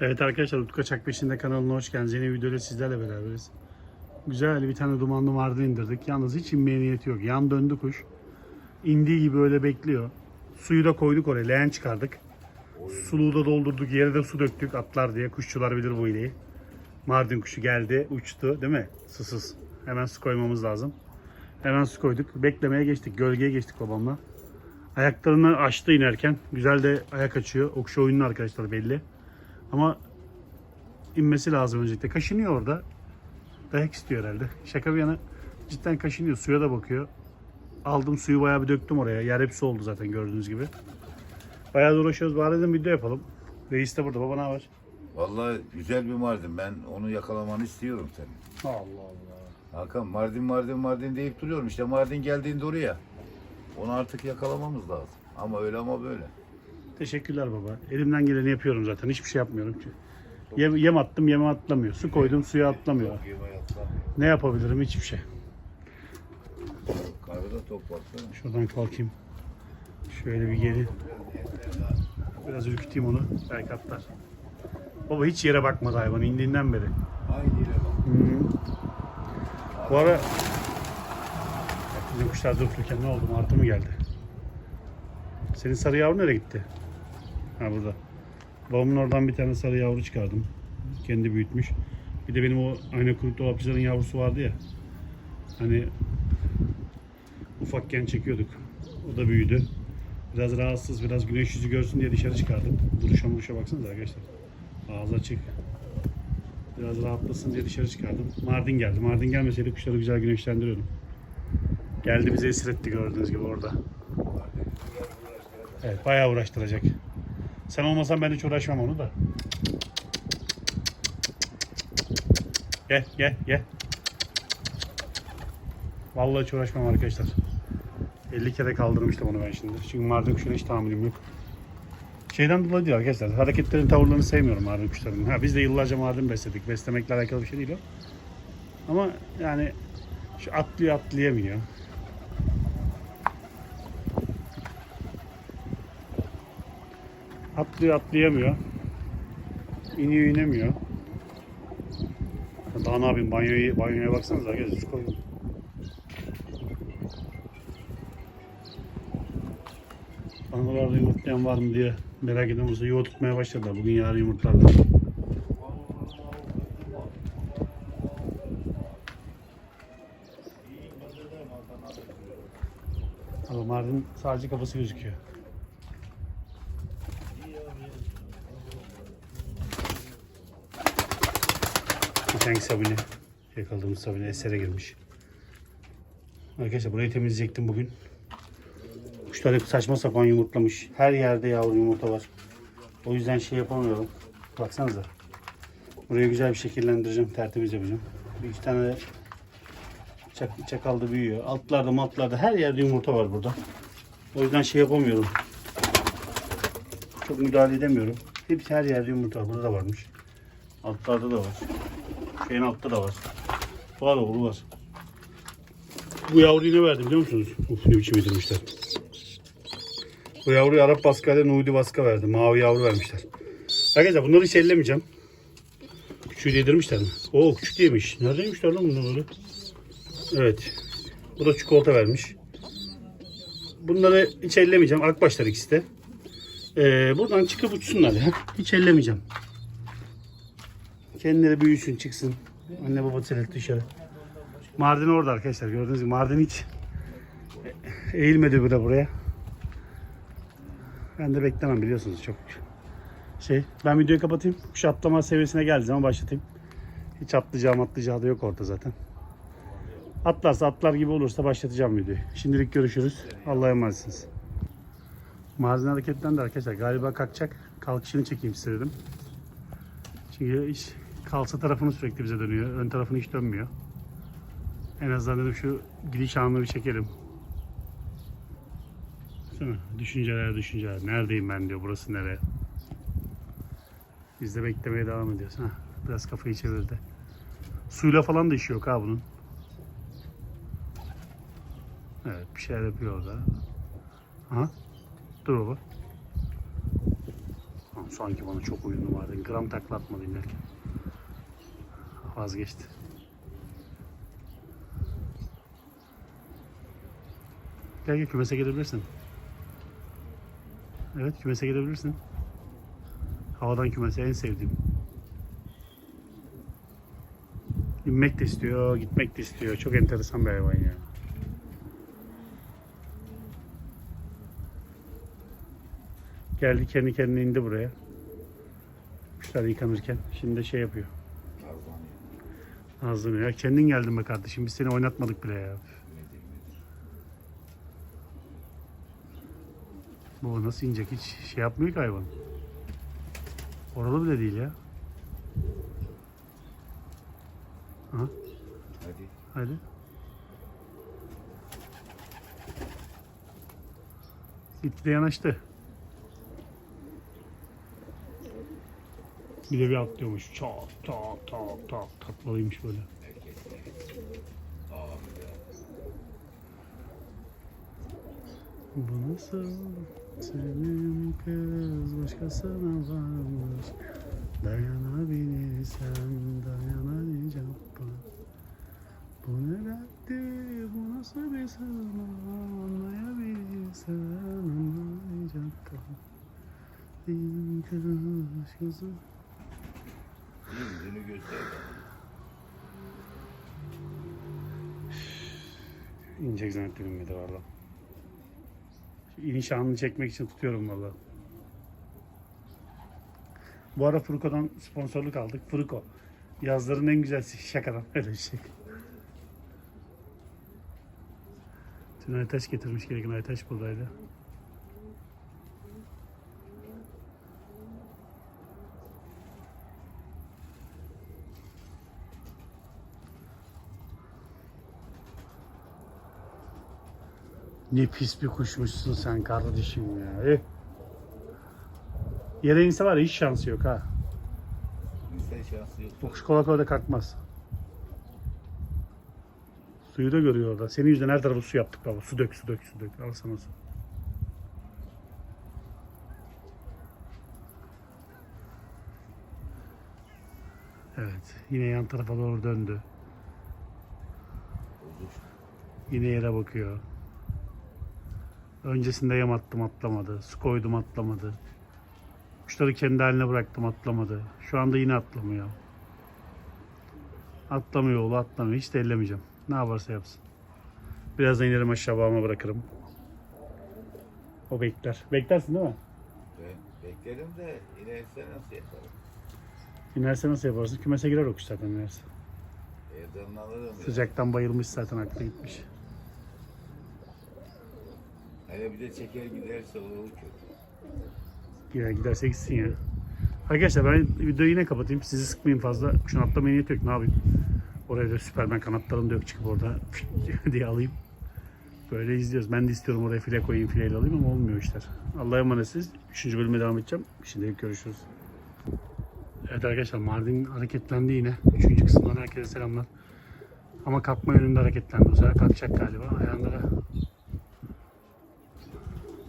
Evet arkadaşlar Utku Kaçak Peşinde kanalına hoş geldiniz. Yeni videoyla sizlerle beraberiz. Güzel bir tane dumanlı mardin indirdik. Yalnız hiç inmeye yok. Yan döndü kuş. İndiği gibi öyle bekliyor. Suyu da koyduk oraya. Leğen çıkardık. Suluğu da doldurduk. Yere de su döktük atlar diye. Kuşçular bilir bu ileyi. Mardin kuşu geldi, uçtu değil mi? Susuz. Hemen su koymamız lazım. Hemen su koyduk. Beklemeye geçtik. Gölgeye geçtik babamla. Ayaklarını açtı inerken. Güzel de ayak açıyor. Okşu oyunlu arkadaşlar belli. Ama inmesi lazım öncelikle. Kaşınıyor orada. Dayak istiyor herhalde. Şaka bir yana cidden kaşınıyor. Suya da bakıyor. Aldım suyu bayağı bir döktüm oraya. Yer hepsi oldu zaten gördüğünüz gibi. Bayağı da uğraşıyoruz. Bari dedim video yapalım. Reis de burada. Baba ne var? Vallahi güzel bir Mardin. Ben onu yakalamanı istiyorum senin. Allah Allah. Hakan Mardin Mardin Mardin deyip duruyorum. İşte Mardin geldiğinde oraya. Onu artık yakalamamız lazım. Ama öyle ama böyle. Teşekkürler baba. Elimden geleni yapıyorum zaten. Hiçbir şey yapmıyorum ki. Yem, yem attım, yeme atlamıyor. Su koydum, suya atlamıyor. Ne yapabilirim? Hiçbir şey. Karıda top baksana. Şuradan kalkayım. Şöyle bir geri. Biraz ürküteyim onu. Belki atlar. Baba hiç yere bakmadı hayvan indiğinden beri. Aynı yere bak. Hmm. Bu ara bizim kuşlar dökülürken ne oldu? Martı mı geldi? Senin sarı yavru nereye gitti? Ha burada. Babamın oradan bir tane sarı yavru çıkardım. Kendi büyütmüş. Bir de benim o ayna kuyruk dolapçıların yavrusu vardı ya. Hani ufakken çekiyorduk. O da büyüdü. Biraz rahatsız, biraz güneş yüzü görsün diye dışarı çıkardım. Duruşa muruşa baksanıza arkadaşlar. Ağzı açık. Biraz rahatlasın diye dışarı çıkardım. Mardin geldi. Mardin gelmeseydi kuşları güzel güneşlendiriyordum. Geldi bize esir etti gördüğünüz gibi orada. Evet bayağı uğraştıracak. Sen olmasan ben hiç uğraşmam onu da. Gel gel gel. Vallahi hiç uğraşmam arkadaşlar. 50 kere kaldırmıştım onu ben şimdi. Çünkü Mardin kuşuna hiç tahammülüm yok. Şeyden dolayı değil arkadaşlar. Hareketlerin, tavırlarını sevmiyorum Mardin kuşlarının. Ha, biz de yıllarca Mardin besledik. Beslemekle alakalı bir şey değil o. Ama yani şu atlıyor atlayamıyor. Atlıyor atlayamıyor. İniyor inemiyor. Daha ne yapayım banyoya, banyoya baksanıza arkadaşlar şu koyun. Analarla yumurtlayan var mı diye merak eden olursa yuva tutmaya başladılar. Bugün yarın yumurtlarlar. Ama Mardin sadece kafası gözüküyor. Geçenki sabuni, yakaladığımız sabuni esere girmiş. Arkadaşlar burayı temizleyecektim bugün. Kuşlar saçma sapan yumurtlamış. Her yerde yavru yumurta var. O yüzden şey yapamıyorum. Baksanıza. Burayı güzel bir şekillendireceğim. Tertemiz yapacağım. Bir iki tane çak, çakalda büyüyor. Altlarda matlarda her yerde yumurta var burada. O yüzden şey yapamıyorum. Çok müdahale edemiyorum. Hepsi her yerde yumurta. Burada da varmış. Altlarda da var. Şeyin altta da var. Var oğlu var. Bu yavruyu ne verdim biliyor musunuz? Uf ne biçim yedirmişler. Bu yavruyu Arap baskayla Nudi baska verdi. Mavi yavru vermişler. Arkadaşlar bunları hiç ellemeyeceğim. Küçüğü yedirmişler mi? Oo küçük yemiş. Neredeymişler lan bunlar böyle? Evet. Bu da çikolata vermiş. Bunları hiç ellemeyeceğim. Akbaşlar ikisi de. Ee, buradan çıkıp uçsunlar ya. Hiç ellemeyeceğim. Kendileri büyüsün çıksın. Anne baba selet dışarı. Mardin orada arkadaşlar gördüğünüz gibi Mardin hiç eğilmedi bile buraya. Ben de beklemem biliyorsunuz çok şey. Ben videoyu kapatayım. Kuş atlama seviyesine geldiği zaman başlatayım. Hiç atlayacağı atlayacağı da yok orada zaten. Atlarsa atlar gibi olursa başlatacağım videoyu. Şimdilik görüşürüz. Allah'a emanetsiniz. Mardin hareketlendi arkadaşlar. Galiba kalkacak. Kalkışını çekeyim size dedim. Çünkü iş kalça tarafını sürekli bize dönüyor. Ön tarafını hiç dönmüyor. En azından dedim şu gidiş anını bir çekelim. Mi? Düşünceler düşünceler. Neredeyim ben diyor. Burası nere? Biz de beklemeye devam ediyoruz. Ha, biraz kafayı çevirdi. Suyla falan da işi yok ha bunun. Evet bir şeyler yapıyor orada. Aha. Dur baba. Sanki bana çok uyumlu Mardin. Gram takla atmadı inerken. Vazgeçti. Gel gel kümese girebilirsin. Evet kümese girebilirsin. Havadan kümese en sevdiğim. İnmek de istiyor, gitmek de istiyor. Çok enteresan bir hayvan ya. Geldi kendi kendine indi buraya. Kuşlar yıkanırken. Şimdi de şey yapıyor. Nazlanıyor. Ya kendin geldin be kardeşim. Biz seni oynatmadık bile ya. Bu nasıl inecek? Hiç şey yapmıyor ki hayvan. Oralı bile değil ya. Aha, Hadi. hadi. Gitti de yanaştı. Bir de bir atlıyormuş. Çat tak tak tak. Tatlıymış böyle. Bu nasıl? Senin kız başkasına varmış. Dayanabilirsen dayanacak Bu ne dertti bu nasıl bir sırma Anlayabilirsen anlayacak Bir kız başkası Yüzünü göster. İnecek zannettim miydi valla. İniş anını çekmek için tutuyorum valla. Bu ara Fruko'dan sponsorluk aldık. Fruko. Yazların en güzel şakadan. Öyle bir şey. Dün Aytaş getirmiş gereken Aytaş buradaydı. Ne pis bir kuşmuşsun sen kardeşim ya. Eh. Yere inse var ya hiç şansı yok ha. İnsan şansı yok. Bu kuş kolay kolay da kalkmaz. Suyu da görüyor orada. Senin yüzünden her tarafı su yaptık baba. Su dök, su dök, su dök. Al sana su. Evet. Yine yan tarafa doğru döndü. Yine yere bakıyor. Öncesinde yem attım atlamadı. Su koydum atlamadı. Kuşları kendi haline bıraktım atlamadı. Şu anda yine atlamıyor. Atlamıyor oğlu atlamıyor. Hiç de ellemeyeceğim. Ne yaparsa yapsın. Birazdan inerim aşağı bağıma bırakırım. O bekler. Beklersin değil mi? Ben beklerim de inerse nasıl yaparım? İnerse nasıl yaparsın? Kümese girer o kuş zaten inerse. Evden alırım ya. Sıcaktan bayılmış zaten aklı gitmiş. Hele bir de çeker giderse o kötü. Gider giderse gitsin ya. Arkadaşlar ben videoyu yine kapatayım. Sizi sıkmayayım fazla. Kuşun atlamaya niyeti yok. Ne yapayım? Oraya da Süpermen kanatlarını yok çıkıp orada diye alayım. Böyle izliyoruz. Ben de istiyorum oraya file koyayım, fileyle alayım ama olmuyor işler. Allah'a emanetsiniz. Üçüncü bölüme devam edeceğim. Şimdilik görüşürüz. Evet arkadaşlar Mardin hareketlendi yine. Üçüncü kısımdan herkese selamlar. Ama kalkma yönünde hareketlendi. Bu sefer kalkacak galiba. Ayağında da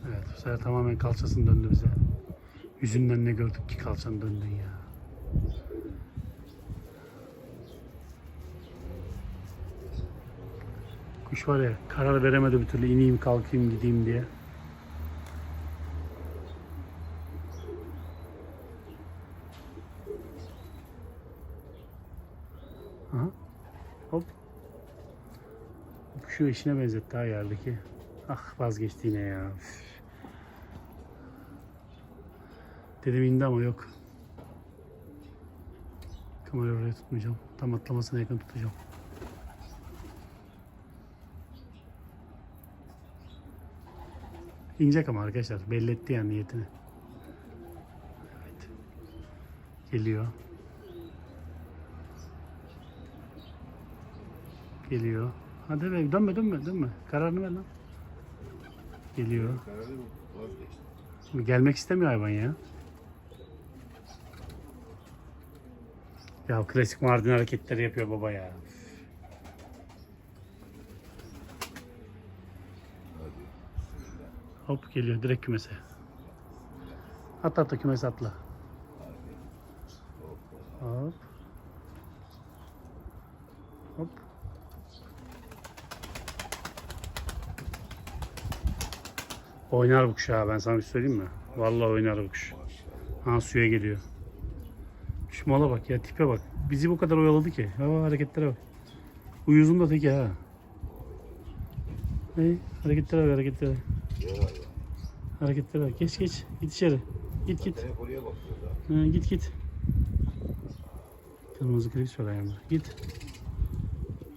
Evet bu sefer tamamen kalçasını döndü bize. Yüzünden ne gördük ki kalçanı döndün ya. Kuş var ya karar veremedi bir türlü ineyim kalkayım gideyim diye. Aha. Hop. Şu işine benzetti ha yerdeki. Ah vazgeçti yine ya. Üf. Dedim indi ama yok. Kamerayı oraya tutmayacağım. Tam atlamasına yakın tutacağım. İnecek ama arkadaşlar. Belli etti yani niyetini. Evet. Geliyor. Geliyor. Hadi be dönme dönme dönme. Kararını ver lan. Geliyor. Gelmek istemiyor hayvan ya. Ya klasik Mardin hareketleri yapıyor baba ya. Hop geliyor direkt kümese. At at kümese atla. Hop. Hop. Oynar bu kuş ha ben sana bir şey söyleyeyim mi? Vallahi oynar bu kuş. Ha suya geliyor. Şu mala bak ya tipe bak. Bizi bu kadar oyaladı ki. Ha hareketlere bak. Uyuzun da teki ha. Hey, hareketlere bak hareketlere. Hareketlere bak. Geç geç. Git içeri. Git git. Ha, git git. Kırmızı klips var ayağında. Git.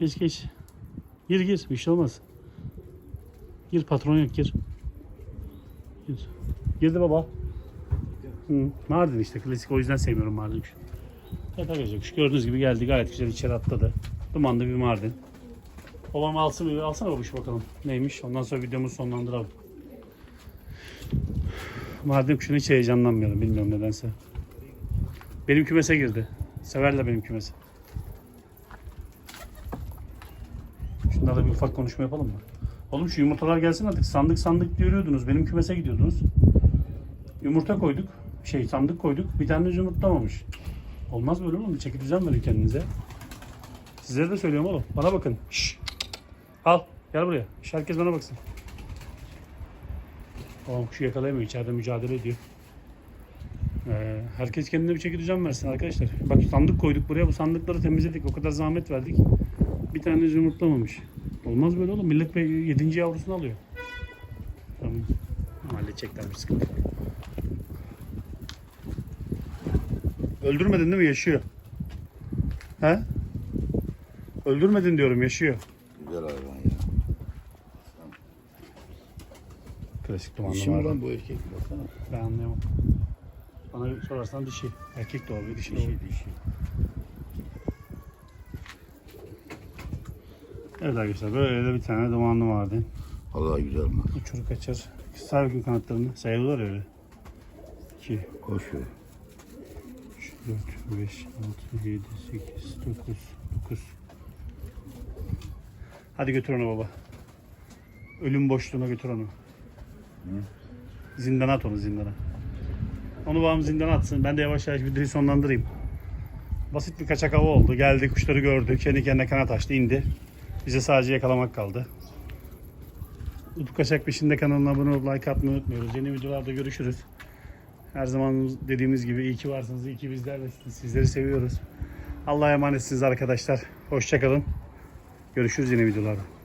Geç geç. Gir gir. Bir şey olmaz. Gir patron yok gir. Gir. Girdi baba. Hı. Mardin işte klasik o yüzden sevmiyorum Mardin arkadaşlar kuş gördüğünüz gibi geldi gayet güzel içeri atladı. Dumanlı bir Mardin. Babam alsın bir alsana babuş bakalım neymiş. Ondan sonra videomuzu sonlandıralım. Mardin kuşunu hiç heyecanlanmıyorum bilmiyorum nedense. Benim kümese girdi. Severler benim kümesi. Şunlarla bir ufak konuşma yapalım mı? Oğlum şu yumurtalar gelsin artık. Sandık sandık diyordunuz. Benim kümese gidiyordunuz. Yumurta koyduk. Şey sandık koyduk. Bir tane yumurtlamamış. Olmaz böyle oğlum. Bir çeki düzen verin kendinize. Sizlere de söylüyorum oğlum. Bana bakın. Şşş. Al. Gel buraya. Şş, herkes bana baksın. Babam kuşu yakalayamıyor. İçeride mücadele ediyor. Ee, herkes kendine bir çeki düzen versin arkadaşlar. Bak sandık koyduk buraya. Bu sandıkları temizledik. O kadar zahmet verdik. Bir tane yumurtlamamış. Olmaz böyle oğlum. Millet 7. yavrusunu alıyor. Tamam. Halledecekler bir sıkıntı. Öldürmedin değil mi? Yaşıyor. He? Öldürmedin diyorum. Yaşıyor. Güzel hayvan ya. Klasik dumanlı Dişi mi lan bu erkek? Baksana. Ben anlayamam. Bana sorarsan dişi. Erkek de olabilir, dişi de Dişi olabilir. dişi. Evet arkadaşlar böyle de bir tane dumanlı vardı. Allah güzel mi? Uçuru kaçar. Sağ bakayım kanatlarını. Sayılırlar öyle. 2, Koş ver. 3, 4, 5, 6, 7, 8, 9, 9. Hadi götür onu baba. Ölüm boşluğuna götür onu. Zindana at onu zindana. Onu babam zindana atsın. Ben de yavaş yavaş videoyu sonlandırayım. Basit bir kaçak hava oldu. Geldi kuşları gördü. Kendi kendine kanat açtı indi. Bize sadece yakalamak kaldı. Utku Kaçak Peşinde kanalına abone olup like atmayı unutmuyoruz. Yeni videolarda görüşürüz. Her zaman dediğimiz gibi iyi ki varsınız, iyi ki bizlerlesiniz. Sizleri seviyoruz. Allah'a emanetsiniz arkadaşlar. Hoşçakalın. Görüşürüz yeni videolarda.